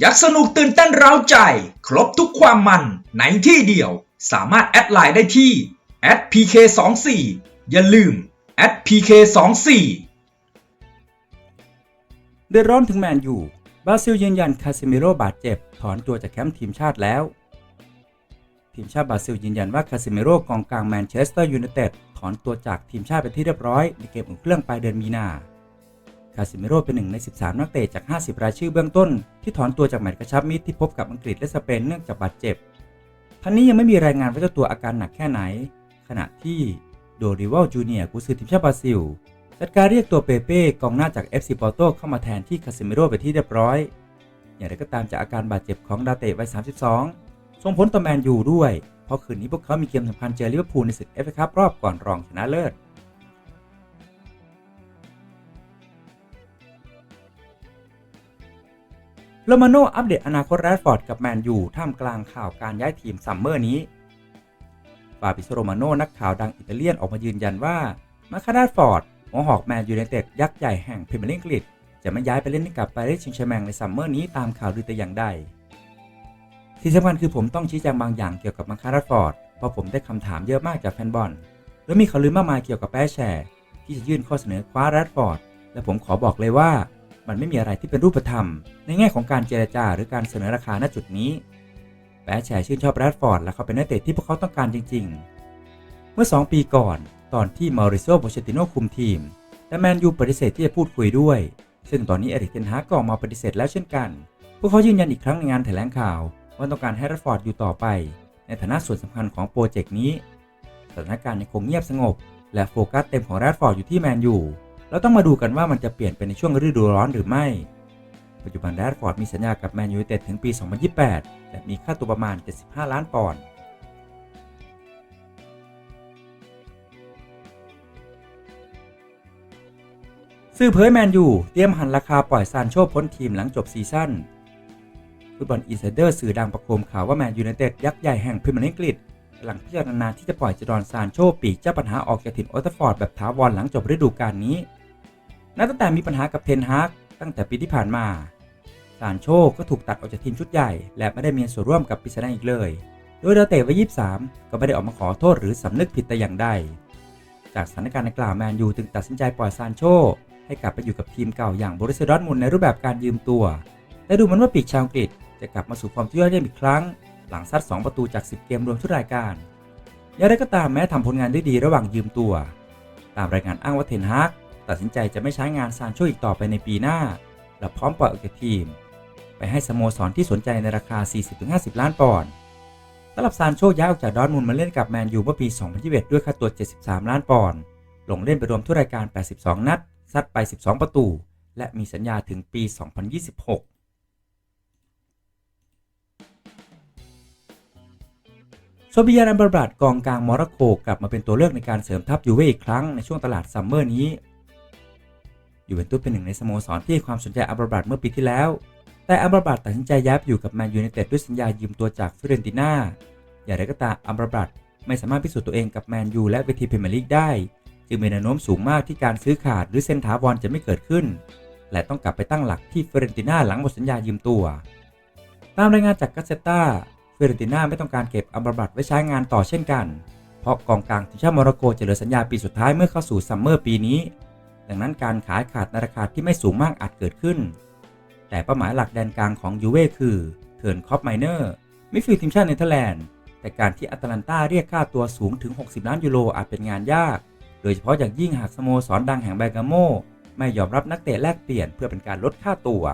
อยากสนุกตื่นเต้นเร้าใจ ครบทุกความมันในที่เดียว สามารถแอดไลน์ได้ที่ @pk24 อย่าลืม @pk24 เดือดร้อนถึงแมนยูบราซิลยืนยันคาซิมิโร่บาดเจ็บ ถอนตัวจากแคมป์ทีมชาติแล้ว ทีมชาติบราซิลยืนยันว่าคาซิมิโร่กองกลางแมนเชสเตอร์ยูไนเต็ดถอนตัวจากทีมชาติเป็นที่เรียบร้อยในเกมอุ่นเครื่องปลายเดือนมีนา คาซิเมโร่เป็นหนึ่งใน 13 นักเตะจาก 50 รายชื่อเบื้องต้น ที่ถอนตัวจากแมตช์กระชับมิตรที่พบกับอังกฤษและสเปนเนื่องจากบาดเจ็บ ทั้งนี้ยังไม่มีรายงานว่าเจ้าตัวอาการหนักแค่ไหน ขณะที่โดริวัลจูเนียร์กุซือทีมชาติบราซิลจัดการเรียกตัวเปเป้กองหน้าจาก FC ปอร์โตเข้ามาแทนที่คาซิเมโร่ไปที่เรียบร้อย อย่างไรก็ตามจากอาการบาดเจ็บของดาวเตะวัย 32 ส่งผลต่อแมนยูด้วย เพราะคืนนี้พวกเขามีเกมสำคัญเจอลิเวอร์พูลในศึกเอฟเอคัพรอบก่อนรองชนะเลิศ โรมาโนอัปเดตอนาคตแรดฟอร์ดกับแมนยูท่ามกลางข่าวการย้ายทีมซัมเมอร์นี้ฟาบิโซโรมาโนนักข่าวดังอิตาเลียนออกมายืนยันว่ามาคาแรดฟอร์ดหัวหอกแมนยูไนเต็ดยักษ์ใหญ่แห่งพรีเมียร์ลีกอังกฤษจะไม่ย้ายไปเล่นกับปารีสแซงต์แชร์แมงในซัมเมอร์นี้ตามข่าวลือแต่อย่างใด ที่สำคัญคือผมต้องชี้แจงบางอย่างเกี่ยวกับมาคาแรดฟอร์ดเพราะผมได้คำถามเยอะมากจากแฟนบอลและมีข่าวลือมากมายเกี่ยวกับแปแชร์ที่จะยื่นข้อเสนอคว้าแรดฟอร์ดและผมขอบอกเลยว่า มันไม่มีอะไรที่เป็นรูปธรรม ในแง่ของการเจรจาหรือการเสนอราคาณจุดนี้แปแชร์ชื่นชอบแรดฟอร์ดและเขาเป็นนักเตะที่พวกเขาต้องการจริง ๆ เมื่อ 2 ปีก่อนตอนที่มาริโซโปเชติโนคุมทีม แต่แมนยูปฏิเสธที่จะพูดคุยด้วย ซึ่งตอนนี้เอริกเทนฮากก็ออกมาปฏิเสธแล้วเช่นกัน พวกเขายืนยันอีกครั้งในงานแถลงข่าว ว่าต้องการให้แรดฟอร์ดอยู่ต่อไป ในฐานะส่วนสำคัญของโปรเจกต์นี้ สถานการณ์ยังคงเงียบสงบ และโฟกัสเต็มของแรดฟอร์ดอยู่ที่แมนยู แล้วต้องมาดูกันว่ามันจะเปลี่ยนไปในช่วงฤดูร้อนหรือไม่ ปัจจุบันแรดฟอร์ดมีสัญญากับแมนยูเต็ดถึงปี 2028 และมีค่าตัวประมาณ 75 ล้านปอนด์สื่อเผยแมนยูเตรียมหันราคาปล่อยซานโชพ้นทีมหลังจบซีซั่นฟุตบอลอินไซเดอร์สื่อดังประโคมข่าวว่าแมนยูไนเต็ดยักษ์ใหญ่แห่งพรีเมียร์ลีกอังกฤษกำลังพิจารณาที่จะปล่อยจดอนซานโชปีกเจ้าปัญหาออกจากทีมโอตฟอร์ดแบบถาวรหลังจบฤดูกาลนี้ นับตั้งแต่มีปัญหากับเทนฮากตั้งแต่ปีที่ผ่านมาซานโชก็ถูกตัดออกจากทีมชุดใหญ่ และไม่ได้มีส่วนร่วมกับปิศนาอีกเลย โดยดาวเตะวัย23 ก็ไม่ได้ออกมาขอโทษหรือสำนึกผิดแต่อย่างใด จากสถานการณ์ดังกล่าวแมนยูจึงตัดสินใจปล่อยซานโชให้กลับไปอยู่กับทีมเก่าอย่างบริสดอร์มุนในรูปแบบการยืมตัว แต่ดูเหมือนว่าปีกชาวอังกฤษจะกลับมาสู่ความที่ยอดเยี่ยมอีกครั้ง หลังซัด 2 ประตูจาก 10 เกมรวมทุกรายการอย่างไรก็ตามแม้ทำผลงานได้ดีระหว่างยืมตัว ตามรายงานอ้างว่าเทนฮาก ตัดสินใจจะไม่ใช้งานซานโชอีกต่อไปในปีหน้า และพร้อมปล่อยออกจากทีม ไปให้สโมสรที่สนใจในราคา 40-50 ล้านปอนด์สำหรับซานโชย้ายออกจากดอร์มุนมาเล่นกับแมนยูเมื่อปี 2021 ด้วยค่าตัว 73 ล้านปอนด์ลงเล่นไปรวมทุกรายการ 82 นัด ซัดไป 12 ประตู และมีสัญญาถึงปี 2026โซบิยานอัมบราบัดกองกลางโมร็อกโกกลับมาเป็นตัวเลือกในการเสริมทัพยูเว่อีกครั้งในช่วงตลาดซัมเมอร์นี้ ยูเวนตุสเป็นหนึ่งในสโมสรที่ให้ความสนใจอัมบราบัดเมื่อปีที่แล้ว แต่อัมบราบัดตัดสินใจย้ายไปอยู่กับแมนยูไนเต็ดด้วยสัญญายืมตัวจากฟิเรนติน่า อย่างไรก็ตามอัมบราบัดไม่สามารถพิสูจน์ตัวเองกับแมนยูและเวทีพรีเมียร์ลีกได้ จึงมีแนวโน้มสูงมากที่การซื้อขาดหรือเซ็นถาวรจะไม่เกิดขึ้น และต้องกลับไปตั้งหลักที่ฟิเรนติน่าหลังหมดสัญญายืมตัว ตามรายงานจากกาเซต้าฟิเรนติน่าไม่ต้องการเก็บอัมบราบัดไว้ใช้งานต่อเช่นกัน เพราะกองกลางทีมชาติโมร็อกโกจะเหลือสัญญาปีสุดท้ายเมื่อเข้าสู่ซัมเมอร์ปีนี้ ดังนั้นการขายขาดในราคาที่ไม่สูงมากอาจเกิดขึ้น แต่เป้าหมายหลักแดนกลางของยูเว่คือเทิร์นคอปไมเนอร์มิดฟิลด์ทีมชาติเนเธอร์แลนด์แต่การที่อัตแลนตาเรียกค่าตัวสูงถึง 60 ล้านยูโรอาจเป็นงานยาก โดยเฉพาะอย่างยิ่งหากสโมสรดังแห่งแบกาโม ไม่ยอมรับนักเตะแลกเปลี่ยนเพื่อเป็นการลดค่าตัว